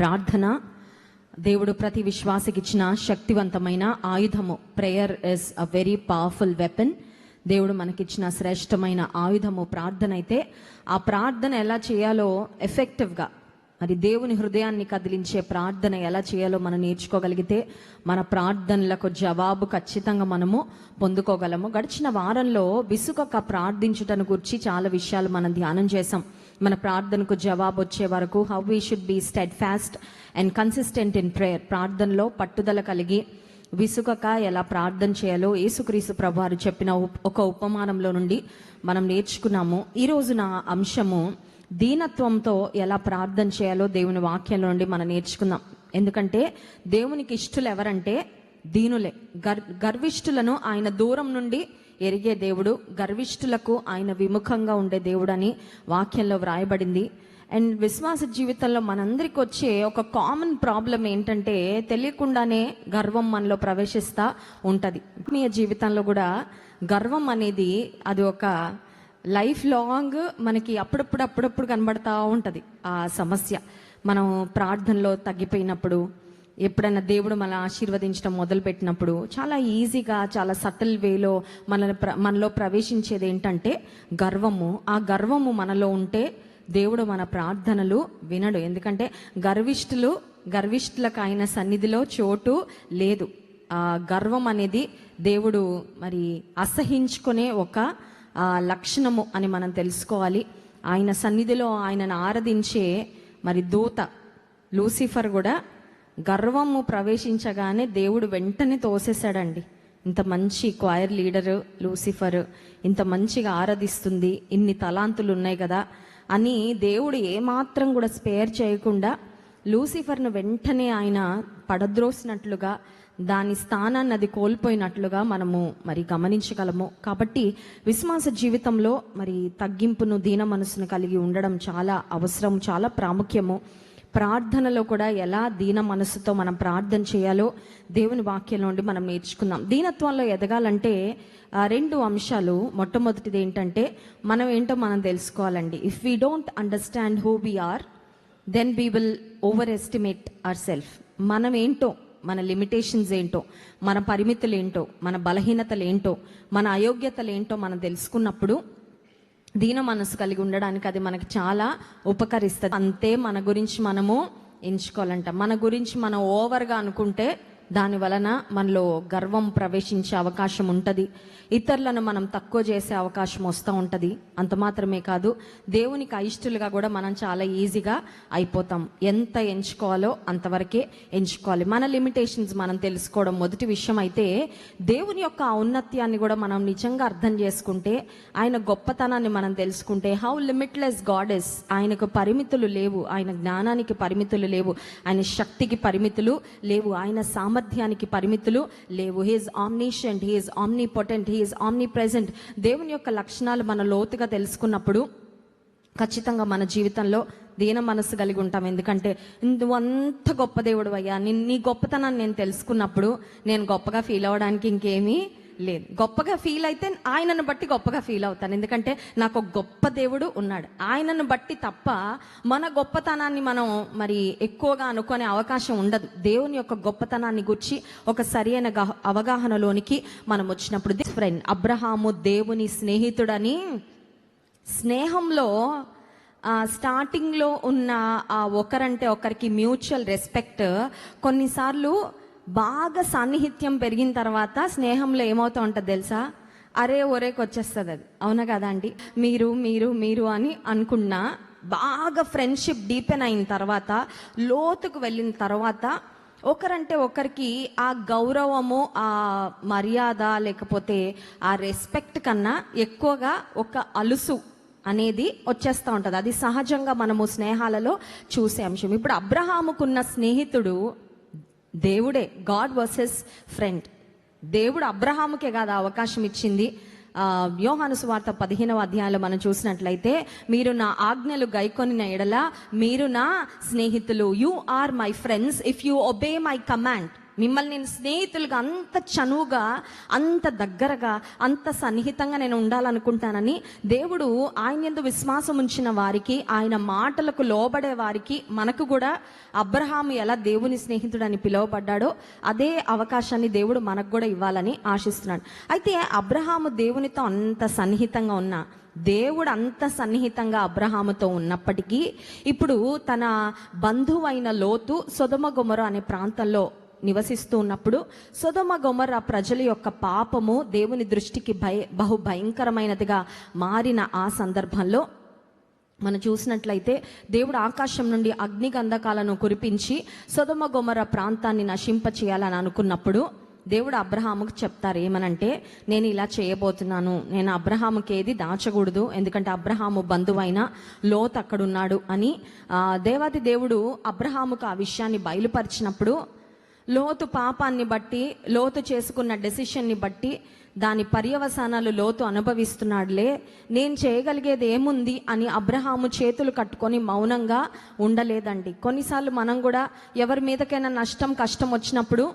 ప్రార్థన. దేవుడు ప్రతి విశ్వాసకి ఇచ్చిన శక్తివంతమైన ఆయుధము. Prayer is a very powerful weapon దేవుడు మనకిచ్చిన శ్రేష్టమైన ఆయుధము ప్రార్థన అయితే ఆ ప్రార్థన ఎలా చేయాలో ఎఫెక్టివ్గా మరి దేవుని హృదయాన్ని కదిలించే ప్రార్థన ఎలా చేయాలో మనం నేర్చుకోగలిగితే మన ప్రార్థనలకు జవాబు ఖచ్చితంగా మనము పొందుకోగలము. గడిచిన వారంలో విసుగొక్క ప్రార్థించుటను గురించి చాలా విషయాలు మనం ధ్యానం చేసాం మన ప్రార్థనకు జవాబు వచ్చే వరకు how we should be steadfast and consistent in prayer ప్రార్థనలో పట్టుదల కలిగి విసుగక ఎలా ప్రార్థన చేయాలో యేసుక్రీసు ప్రభువారు చెప్పిన ఉప్- ఒక ఉపమానంలో నుండి మనం నేర్చుకున్నాము. ఈ నా అంశము దీనత్వంతో ఎలా ప్రార్థన చేయాలో దేవుని వాక్యంలో నుండి మనం నేర్చుకుందాం. ఎందుకంటే దేవునికి ఇష్టలు ఎవరంటే దీనులే. గర్ గర్విష్ఠులను ఆయన దూరం నుండి ఎరిగే దేవుడు గర్విష్ఠులకు ఆయన విముఖంగా ఉండే దేవుడు అని వాక్యంలో వ్రాయబడింది. అండ్ విశ్వాస జీవితంలో మనందరికి వచ్చే ఒక కామన్ ప్రాబ్లం ఏంటంటే తెలియకుండానే గర్వం మనలో ప్రవేశిస్తూ ఉంటుంది. మీ జీవితంలో కూడా గర్వం అనేది అది ఒక లైఫ్ లాంగ్ మనకి అప్పుడప్పుడు అప్పుడప్పుడు కనబడతా ఉంటుంది ఆ సమస్య. మనం ప్రార్థనలో తగ్గిపోయినప్పుడు ఎప్పుడైనా దేవుడు మన ఆశీర్వదించడం మొదలుపెట్టినప్పుడు చాలా ఈజీగా చాలా సటిల్ వేలో మన మనలో ప్రవేశించేది ఏంటంటే గర్వము. ఆ గర్వము మనలో ఉంటే దేవుడు మన ప్రార్థనలు వినడు. ఎందుకంటే గర్విష్ఠులు గర్విష్ఠులకు ఆయన సన్నిధిలో చోటు లేదు. ఆ గర్వం అనేది దేవుడు మరి అసహించుకునే ఒక లక్షణము అని మనం తెలుసుకోవాలి. ఆయన సన్నిధిలో ఆయనను ఆరాధించే మరి దూత లూసిఫర్ కూడా గర్వము ప్రవేశించగానే దేవుడు వెంటనే తోసేశాడండి. ఇంత మంచి క్వైర్ లీడర్ లూసిఫర్ ఇంత మంచిగా ఆరాధిస్తుంది ఇన్ని తలాంతులు ఉన్నాయి కదా అని దేవుడు ఏమాత్రం కూడా స్పేర్ చేయకుండా లూసిఫర్ను వెంటనే ఆయన పడద్రోసినట్లుగా దాని స్థానాన్ని అది కోల్పోయినట్లుగా మనము మరి గమనించగలము. కాబట్టి విశ్వాస జీవితంలో మరి తగ్గింపును దీన మనసును కలిగి ఉండడం చాలా అవసరం చాలా ప్రాముఖ్యము. ప్రార్థనలో కూడా ఎలా దీన మనసుతో మనం ప్రార్థన చేయాలో దేవుని వాక్యం నుండి మనం నేర్చుకుందాం. దీనత్వంలో ఎదగాలంటే రెండు అంశాలు. మొట్టమొదటిది ఏంటంటే మనం ఏంటో మనం తెలుసుకోవాలండి. If we don't understand who we are then we will overestimate our self మనం ఏంటో మన లిమిటేషన్స్ ఏంటో మన పరిమితులు ఏంటో మన బలహీనతలు ఏంటో మన అయోగ్యతలు ఏంటో మనం తెలుసుకున్నప్పుడు దీన మనసు కలిగి ఉండడానికి అది మనకి చాలా ఉపకరిస్తుంది. అంతే మన గురించి మనము ఎంచుకోవాలంట. మన గురించి మనం ఓవర్గా అనుకుంటే దాని వలన మనలో గర్వం ప్రవేశించే అవకాశం ఉంటుంది. ఇతరులను మనం తక్కువ చేసే అవకాశం వస్తూ ఉంటుంది. అంత మాత్రమే కాదు దేవునికి అయిష్టులుగా కూడా మనం చాలా ఈజీగా అయిపోతాం. ఎంత ఎంచుకోవాలో అంతవరకే ఎంచుకోవాలి. మన లిమిటేషన్స్ మనం తెలుసుకోవడం మొదటి విషయం అయితే దేవుని యొక్క ఔన్నత్యాన్ని కూడా మనం నిజంగా అర్థం చేసుకుంటే ఆయన గొప్పతనాన్ని మనం తెలుసుకుంటే హౌ లిమిట్లెస్ గాడెస్ ఆయనకు పరిమితులు లేవు. ఆయన జ్ఞానానికి పరిమితులు లేవు. ఆయన శక్తికి పరిమితులు లేవు. ఆయన సామర్థ్యం సామర్థ్యానికి పరిమితులు లేవు. He's omniscient he's omnipotent he's omnipresent దేవుని యొక్క లక్షణాలు మన లోతుగా తెలుసుకున్నప్పుడు ఖచ్చితంగా మన జీవితంలో దీన మనసు కలిగి ఉంటాం. ఎందుకంటే నువ్వు అంత గొప్ప దేవుడు అయ్యా. నీ గొప్పతనాన్ని నేను తెలుసుకున్నప్పుడు నేను గొప్పగా ఫీల్ అవ్వడానికి ఇంకేమీ లేదు. గొప్పగా ఫీల్ అయితే ఆయనను బట్టి గొప్పగా ఫీల్ అవుతాను. ఎందుకంటే నాకు ఒక గొప్ప దేవుడు ఉన్నాడు. ఆయనను బట్టి తప్ప మన గొప్పతనాన్ని మనం మరి ఎక్కువగా అనుకునే అవకాశం ఉండదు. దేవుని యొక్క గొప్పతనాన్ని గుర్చి ఒక సరైన అవగాహనలోనికి మనం వచ్చినప్పుడు ఫ్రెండ్ అబ్రహాము దేవుని స్నేహితుడని స్నేహంలో స్టార్టింగ్లో ఉన్న ఆ ఒకరంటే ఒకరికి మ్యూచువల్ రెస్పెక్ట్ కొన్నిసార్లు బాగా సాన్నిహిత్యం పెరిగిన తర్వాత స్నేహంలో ఏమవుతా ఉంటుంది తెలుసా? అరే ఒరేకి వచ్చేస్తుంది అది. అవునా కదా అండి మీరు మీరు మీరు అని అనుకున్నా బాగా ఫ్రెండ్షిప్ డీపెన్ అయిన తర్వాత లోతుకు వెళ్ళిన తర్వాత ఒకరంటే ఒకరికి ఆ గౌరవము ఆ మర్యాద లేకపోతే ఆ రెస్పెక్ట్ కన్నా ఎక్కువగా ఒక అలుసు అనేది వచ్చేస్తూ ఉంటుంది. అది సహజంగా మనము స్నేహాలలో చూసే అంశం. ఇప్పుడు అబ్రహాముకున్న స్నేహితుడు దేవుడే గాడ్ వర్సెస్ ఫ్రెండ్ దేవుడు అబ్రహాముకే కాదు అవకాశం ఇచ్చింది. ఆ, యోహాను సువార్త పదిహేనవ అధ్యాయంలో మనం చూసినట్లయితే మీరు నా ఆజ్ఞలు గైకొనిన ఎడల మీరు నా స్నేహితులు. You are my friends if you obey my command మిమ్మల్ని నేను స్నేహితులుగా అంత చనువుగా అంత దగ్గరగా అంత సన్నిహితంగా నేను ఉండాలనుకుంటానని దేవుడు ఆయన ఎందు విశ్వాసం ఉంచిన వారికి ఆయన మాటలకు లోబడే వారికి మనకు కూడా అబ్రహాము ఎలా దేవుని స్నేహితుడని పిలువబడ్డాడో అదే అవకాశాన్ని దేవుడు మనకు కూడా ఇవ్వాలని ఆశిస్తున్నాడు. అయితే అబ్రహాము దేవునితో అంత సన్నిహితంగా ఉన్నా దేవుడు అంత సన్నిహితంగా అబ్రహాముతో ఉన్నప్పటికీ ఇప్పుడు తన బంధువైన లోతు సొదమ గుమర అనే ప్రాంతంలో నివసిస్తూ ఉన్నప్పుడు సొదమ గొమర ప్రజల యొక్క పాపము దేవుని దృష్టికి భయ బహు భయంకరమైనదిగా మారిన ఆ సందర్భంలో మనం చూసినట్లయితే దేవుడు ఆకాశం నుండి అగ్ని గంధకాలను కురిపించి సొదమ గొమర ప్రాంతాన్ని నశింప చేయాలని అనుకున్నప్పుడు దేవుడు అబ్రహాముకు చెప్తారు ఏమనంటే నేను ఇలా చేయబోతున్నాను. నేను అబ్రహాముకి ఏది దాచకూడదు. ఎందుకంటే అబ్రహాము బంధువైన లోత్ అక్కడున్నాడు అని దేవాది దేవుడు అబ్రహాముకు ఆ విషయాన్ని బయలుపరిచినప్పుడు లోతు పాపాన్ని బట్టి లోతు చేసుకున్న డెసిషన్ని బట్టి దాని పర్యవసానాలు లోతు అనుభవిస్తున్నాడులే. నేను చేయగలిగేది ఏముంది అని అబ్రహాము చేతులు కట్టుకొని మౌనంగా ఉండలేదండి. కొన్నిసార్లు మనం కూడా ఎవరి మీదకైనా నష్టం కష్టం వచ్చినప్పుడు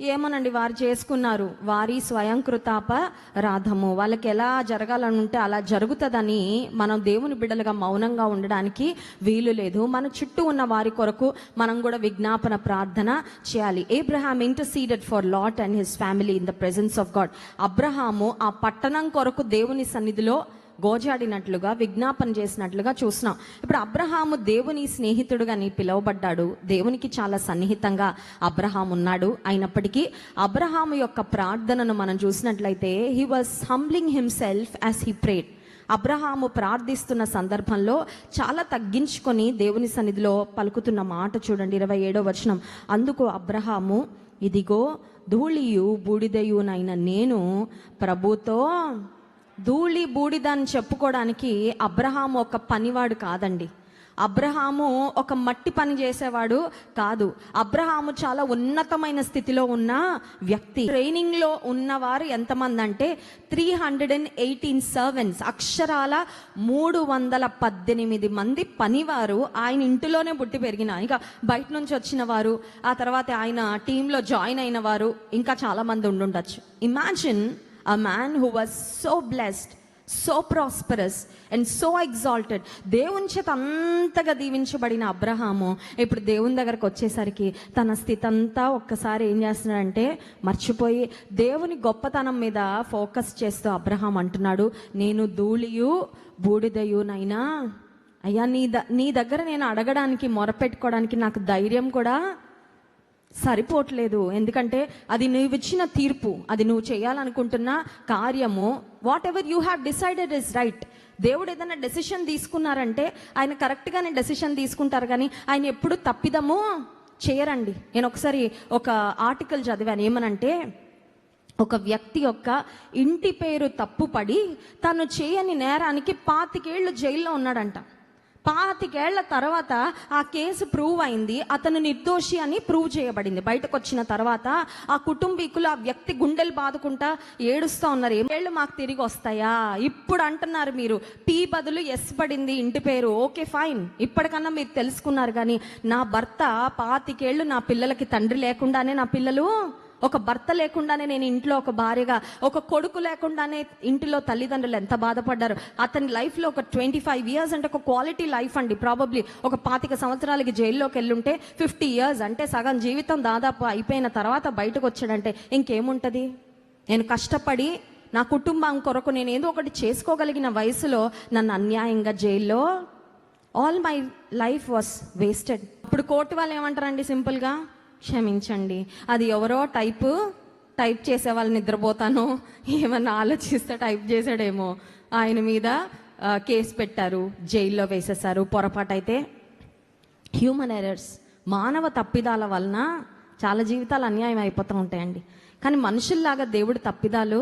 ఏమోనండి వారు చేసుకున్నారు. వారి స్వయంకృతాప రాధము. వాళ్ళకి ఎలా జరగాలని ఉంటే అలా జరుగుతుందని మనం దేవుని బిడ్డలుగా మౌనంగా ఉండడానికి వీలు లేదు. మన చుట్టూ ఉన్న వారి కొరకు మనం కూడా విజ్ఞాపన ప్రార్థన చేయాలి. Abraham interceded for Lot and his family in the presence of God. Abraham ఆ పట్టణం కొరకు దేవుని సన్నిధిలో గోజాడినట్లుగా విజ్ఞాపన చేసినట్లుగా చూస్తున్నాం ఇప్పుడు అబ్రహాము దేవుని స్నేహితుడుగా నీ పిలువబడ్డాడు. దేవునికి చాలా సన్నిహితంగా అబ్రహాం ఉన్నాడు. అయినప్పటికీ అబ్రహాము యొక్క ప్రార్థనను మనం చూసినట్లయితే he was humbling himself as he prayed Abraham ప్రార్థిస్తున్న సందర్భంలో చాలా తగ్గించుకొని దేవుని సన్నిధిలో పలుకుతున్న మాట చూడండి ఇరవై ఏడో వచనం. అందుకు అబ్రహాము ఇదిగో ధూళియు బూడిదయునైన నేను ప్రభుతో ధూళి బూడిద అని చెప్పుకోవడానికి అబ్రహాము ఒక పనివాడు కాదండి. అబ్రహాము ఒక మట్టి పని చేసేవాడు కాదు. అబ్రహాము చాలా ఉన్నతమైన స్థితిలో ఉన్న వ్యక్తి. ట్రైనింగ్లో ఉన్నవారు ఎంతమంది అంటే three hundred and eighteen servants అక్షరాల మూడు వందల పద్దెనిమిది మంది పనివారు ఆయన ఇంటిలోనే పుట్టి పెరిగిన ఇక బయట నుంచి వచ్చిన వారు ఆ తర్వాత ఆయన టీంలో జాయిన్ అయిన వారు ఇంకా చాలామంది ఉండుండొచ్చు. Imagine a man who was so blessed so prosperous and so exalted దేవుని చేత అంతగా దీవించబడిన అబ్రహాము ఇప్పుడు దేవుని దగ్గరకు వచ్చేసరికి తన స్థితి అంతా ఒక్కసారి ఏం చేస్తున్నాడంటే మర్చిపోయి దేవుని గొప్పతనం మీద ఫోకస్ చేస్తూ అబ్రహాం అంటున్నాడు నేను ధూళియు బూడిదయునైనా అయ్యా నీ ద నీ దగ్గర నేను అడగడానికి మొరపెట్టుకోవడానికి నాకు ధైర్యం కూడా సరిపోవట్లేదు. ఎందుకంటే అది నువ్వు ఇచ్చిన తీర్పు అది నువ్వు చేయాలనుకుంటున్న కార్యము whatever you have decided is right దేవుడు ఏదైనా డెసిషన్ తీసుకున్నారంటే ఆయన కరెక్ట్గానే డెసిషన్ తీసుకుంటారు కానీ ఆయన ఎప్పుడు తప్పిదము చేయరండి. నేను ఒకసారి ఒక ఆర్టికల్ చదివాను. ఏమనంటే ఒక వ్యక్తి యొక్క ఇంటి పేరు తప్పుపడి తను చేయని నేరానికి పాతికేళ్ళు జైల్లో ఉన్నాడంట. పాతికేళ్ళ తర్వాత ఆ కేసు ప్రూవ్ అయింది. అతను నిర్దోషి అని ప్రూవ్ చేయబడింది. బయటకు వచ్చిన తర్వాత ఆ కుటుంబీకులు ఆ వ్యక్తి గుండెలు బాదుకుంటా ఏడుస్తూ ఉన్నారు. ఏళ్ళు మాకు తిరిగి వస్తాయా? ఇప్పుడు అంటున్నారు మీరు. పీ బదులు ఎస్ పడింది ఇంటి పేరు. ఓకే ఫైన్ ఇప్పటికన్నా మీరు తెలుసుకున్నారు కానీ నా భర్త పాతికేళ్ళు నా పిల్లలకి తండ్రి లేకుండానే నా పిల్లలు ఒక భర్త లేకుండానే నేను ఇంట్లో ఒక భార్యగా ఒక కొడుకు లేకుండానే ఇంటిలో తల్లిదండ్రులు ఎంత బాధపడ్డారు. అతని లైఫ్లో ఒక ట్వంటీ ఫైవ్ ఇయర్స్ అంటే ఒక క్వాలిటీ లైఫ్ అండి. ప్రాబబ్లీ ఒక పాతిక సంవత్సరాలకి జైల్లోకి వెళ్ళుంటే ఫిఫ్టీ ఇయర్స్ అంటే సగం జీవితం దాదాపు అయిపోయిన తర్వాత బయటకు వచ్చాడంటే ఇంకేముంటుంది? నేను కష్టపడి నా కుటుంబం కొరకు నేను ఏదో ఒకటి చేసుకోగలిగిన వయసులో నన్ను అన్యాయంగా జైల్లో all my life was wasted ఇప్పుడు కోర్టు వాళ్ళు ఏమంటారండి సింపుల్గా? క్షమించండి. అది ఎవరో టైపు టైప్ చేసే వాళ్ళు నిద్రపోతాను ఏమన్నా ఆలోచిస్తే టైప్ చేశాడేమో. ఆయన మీద కేసు పెట్టారు జైల్లో వేసేసారు పొరపాటు అయితే హ్యూమన్ ఎరర్స్ మానవ తప్పిదాల వలన చాలా జీవితాలు అన్యాయం అయిపోతూ ఉంటాయండి. కానీ మనుషుల్లాగా దేవుడు తప్పిదాలు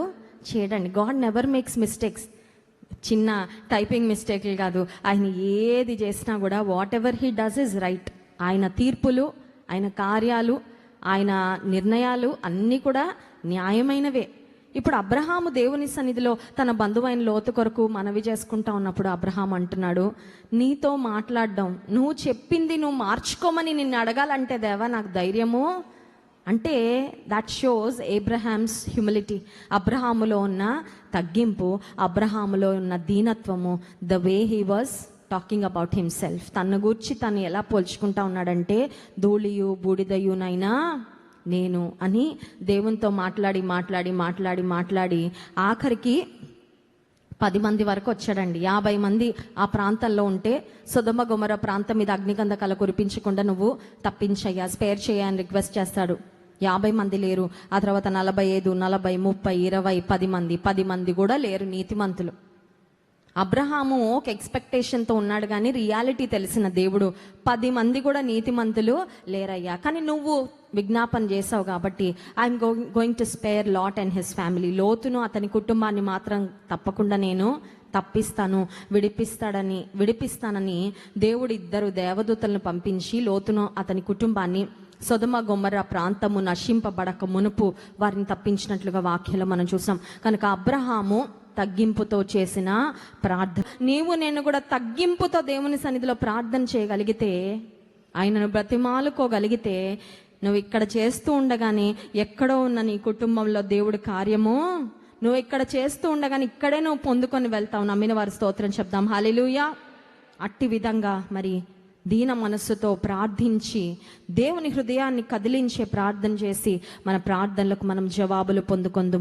చేయడండి. God never makes mistakes. చిన్న టైపింగ్ మిస్టేక్లు కాదు. ఆయన ఏది చేసినా కూడా whatever he does is right. ఆయన తీర్పులు ఆయన కార్యాలు ఆయన నిర్ణయాలు అన్నీ కూడా న్యాయమైనవే. ఇప్పుడు అబ్రహాము దేవుని సన్నిధిలో తన బంధువైన లోతు కొరకు మనవి చేసుకుంటా ఉన్నప్పుడు అబ్రహాం అంటున్నాడు నీతో మాట్లాడడం నువ్వు చెప్పింది నువ్వు మార్చుకోమని నిన్ను అడగాలంటే దేవా నాకు ధైర్యము? అంటే దట్ షోస్ ఏబ్రహామ్స్ హ్యూమిలిటీ అబ్రహాములో ఉన్న తగ్గింపు అబ్రహాములో ఉన్న దీనత్వము the way he was talking about himself తన గూర్చి తను ఎలా పోల్చుకుంటా ఉన్నాడంటే ధూళియు బూడిదయునైనా నేను అని దేవునితో మాట్లాడి మాట్లాడి మాట్లాడి మాట్లాడి ఆఖరికి పది మంది వరకు వచ్చాడండి. యాభై మంది ఆ ప్రాంతంలో ఉంటే సుధమ గుమర ప్రాంతం మీద అగ్నిగంధకాల కురిపించకుండా నువ్వు తప్పించయ్యా స్పేర్ చేయని రిక్వెస్ట్ చేస్తాడు. యాభై మంది లేరు. ఆ తర్వాత నలభై ఐదు నలభై ముప్పై ఇరవై పది మంది. పది మంది కూడా లేరు నీతిమంతులు. అబ్రహాము ఒక ఎక్స్పెక్టేషన్తో ఉన్నాడు కానీ రియాలిటీ తెలిసిన దేవుడు. పది మంది కూడా నీతిమంతులు లేరయ్యా. కానీ నువ్వు విజ్ఞాపన చేసావు కాబట్టి I'm going to spare Lot and his family లోతును అతని కుటుంబాన్ని మాత్రం తప్పకుండా నేను తప్పిస్తాను విడిపిస్తాడని విడిపిస్తానని దేవుడు ఇద్దరు దేవదూతలను పంపించి లోతును అతని కుటుంబాన్ని సొదమ గొమ్మర ప్రాంతము నశింపబడక మునుపు వారిని తప్పించినట్లుగా వాక్యంలో మనం చూసాం. కనుక అబ్రహాము తగ్గింపుతో చేసిన ప్రార్థన. నీవు నేను కూడా తగ్గింపుతో దేవుని సన్నిధిలో ప్రార్థన చేయగలిగితే ఆయనను బ్రతిమాలుకోగలిగితే నువ్వు ఇక్కడ చేస్తూ ఉండగానే ఎక్కడో ఉన్న నీ కుటుంబంలో దేవుడి కార్యము నువ్వు ఇక్కడ చేస్తూ ఉండగానే ఇక్కడే నువ్వు పొందుకొని వెళ్తావు. నమ్మిన వారి స్తోత్రం చెప్దాం. హాలేలుయా అట్టి విధంగా మరి దీన మనస్సుతో ప్రార్థించి దేవుని హృదయాన్ని కదిలించే ప్రార్థన చేసి మన ప్రార్థనలకు మనం జవాబులు పొందుకొందుము.